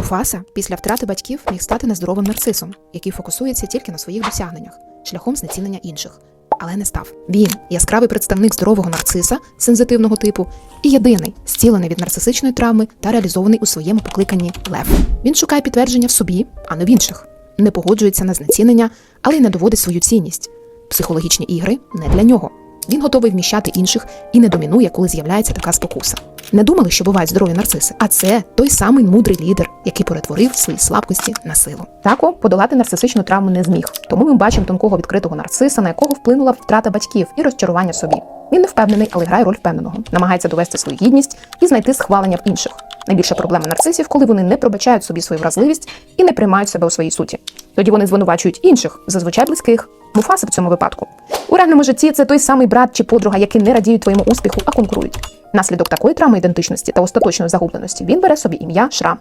Муфаса після втрати батьків міг стати нездоровим нарцисом, який фокусується тільки на своїх досягненнях, шляхом знецінення інших. Але не став. Він яскравий представник здорового нарциса, сензитивного типу, і єдиний, зцілений від нарцисичної травми та реалізований у своєму покликанні лев. Він шукає підтвердження в собі, а не в інших, не погоджується на знецінення, але й не доводить свою цінність. Психологічні ігри не для нього. Він готовий вміщати інших і не домінує, коли з'являється така спокуса. Не думали, що бувають здорові нарциси, а це той самий мудрий лідер, який перетворив свої слабкості на силу. Тако подолати нарцисичну травму не зміг. Тому ми бачимо тонкого відкритого нарциса, на якого вплинула втрата батьків і розчарування собі. Він не впевнений, але грає роль впевненого, намагається довести свою гідність і знайти схвалення в інших. Найбільша проблема нарцисів, коли вони не пробачають собі свою вразливість і не приймають себе у своїй суті. Тоді вони звинувачують інших, зазвичай близьких. Муфаса в цьому випадку. У реальному житті це той самий брат чи подруга, які не радіють твоєму успіху, а конкурують. Наслідок такої травми ідентичності та остаточної загубленості він бере собі ім'я Шра.